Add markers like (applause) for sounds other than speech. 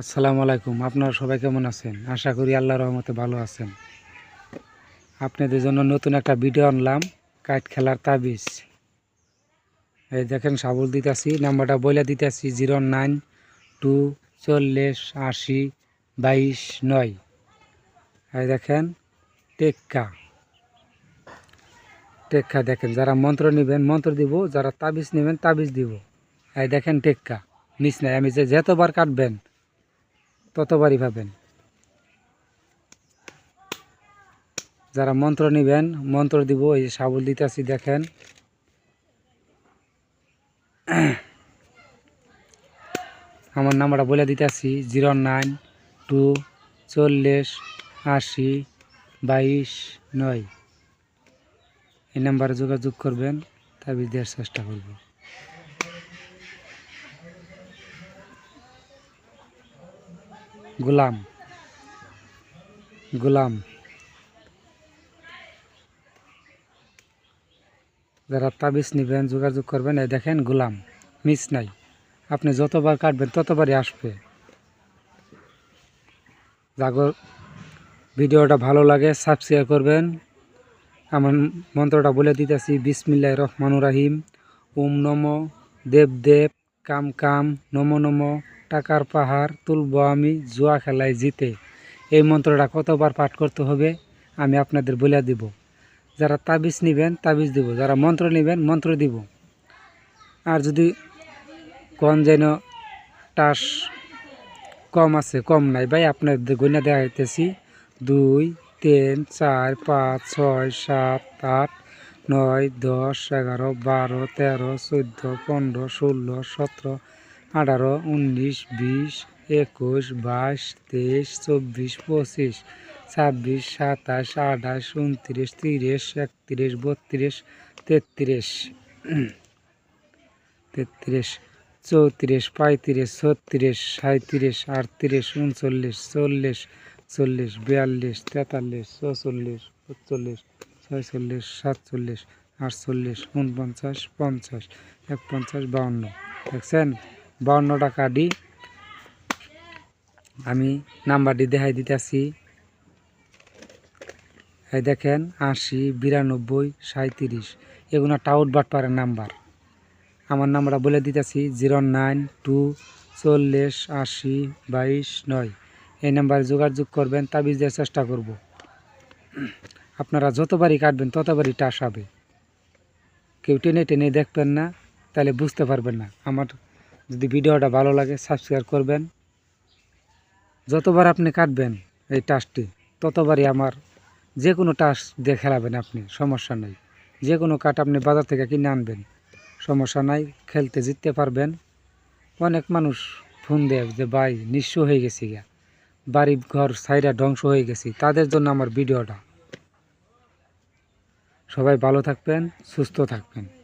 আসসালামু আলাইকুম। আপনারা সবাই কেমন আছেন? আশা করি আল্লাহ রহমতে ভালো আছেন। আপনাদের জন্য নতুন একটা ভিডিও আনলাম কাইট খেলার তাবিজ। এই দেখেন সাবল দিতেছি, নাম্বারটা বলে দিতেছি, জিরো নাইন টু চল্লিশ আশি বাইশ নয়। এই দেখেন, টেক্কা। টেক্কা দেখেন, যারা মন্ত্র নেবেন, মন্ত্র দিব, যারা তাবিজ নেবেন, তাবিজ দিব। এই দেখেন, টেক্কা। নিচ নাই, আমি যে যতবার কাটবেন ততবারই পাবেন যারা মন্ত্র নেবেন, মন্ত্র দিব, এই যে সাবল দিতেছি দেখেন। (clears throat) আমার নাম্বারটা বলে দিতেছি জিরো নাইন টু চল্লিশ আশি বাইশ নয়। এই নাম্বারে যোগাযোগ করবেন, তাবিজ দেওয়ার চেষ্টা করব। গোলাম। গোলাম। যারা তাবিজ নেবেন, যোগাযোগ করবেন, এই দেখেন গোলাম। মিস নাই। আপনি যতবার কাটবেন, ততবারই আসবে। জাগর ভিডিওটা ভালো লাগে সাবস্ক্রাইব করবেন। আমার মন্ত্রটা বলে দিতেছি, বিসমিল্লাহ রহমানুর রাহিম। ওম নম, দেব দেব, কাম কাম, নম নম। টাকার পাহাড় তুলব আমি, জুয়া খেলায় জিতে। এই মন্ত্রটা কতবার পাঠ করতে হবে আমি আপনাদের বলে দিব। যারা তাবিজ নেবেন, তাবিজ দিব। যারা মন্ত্র নেবেন, মন্ত্র দিব। আর যদি কোন যেন টাস কম আছে, কম নাই, ভাই আপনাদের গণনা দেখাইতেছি। দুই, তিন, চার, পাঁচ, ছয়, সাত, আট, নয়, দশ, এগারো, বারো, তেরো, চোদ্দ, পনেরো, ষোলো, সতেরো আঠারো, উনিশ, বিশ, একুশ, বাইশ, তেইশ, চব্বিশ, পঁচিশ, ছাব্বিশ, সাতাশ, আঠাশ, উনত্রিশ, তিরিশ, একত্রিশ, বত্রিশ, তেত্রিশ তেত্রিশ, চৌত্রিশ, পঁয়ত্রিশ, ছত্রিশ সাঁত্রিশ আটত্রিশ, উনচল্লিশ, চল্লিশ চল্লিশ, বিয়াল্লিশ, তেতাল্লিশ, চৌচল্লিশ পঁচল্লিশ ছয়চল্লিশ, সাতচল্লিশ, আটচল্লিশ উনপঞ্চাশ পঞ্চাশ এক পঞ্চাশ বাউন্ন, দেখছেন? বাউন্ন টাকা ডি আমি নাম্বারটি দেখাই দিতেছি। এই দেখেন, আশি, বিরানব্বই সাঁত্রিশ এগুলো টাউট বাটপারের নাম্বার। আমার নাম্বারটা বলে দিতেছি, জিরো নাইন টু চল্লিশ, আশি, বাইশ, নয়। এই নাম্বারে যোগাযোগ করবেন, তাবিজ দেওয়ার চেষ্টা করব। আপনারা যতবারই কাটবেন, ততবারই টাস হবে। কেউ টেনে টেনে দেখবেন না, তাহলে বুঝতে পারবেন না। আমার যদি ভিডিওটা ভালো লাগে সাবস্ক্রাইব করবেন। যতবার আপনি কাটবেন এই টাসটি ততবারই আমার যে কোনো টাস দিয়ে খেলাবেন আপনি, সমস্যা নাই। যে কোনো কাঠ আপনি বাজার থেকে কিনে আনবেন, সমস্যা নাই, খেলতে জিততে পারবেন। অনেক মানুষ ফোন দেয় যে, ভাই, নিঃস্ব হয়ে গেছি গা। বাড়ি ঘর সাইডা ধ্বংস হয়ে গেছি। তাদের জন্য আমার ভিডিওটা। সবাই ভালো থাকবেন, সুস্থ থাকবেন।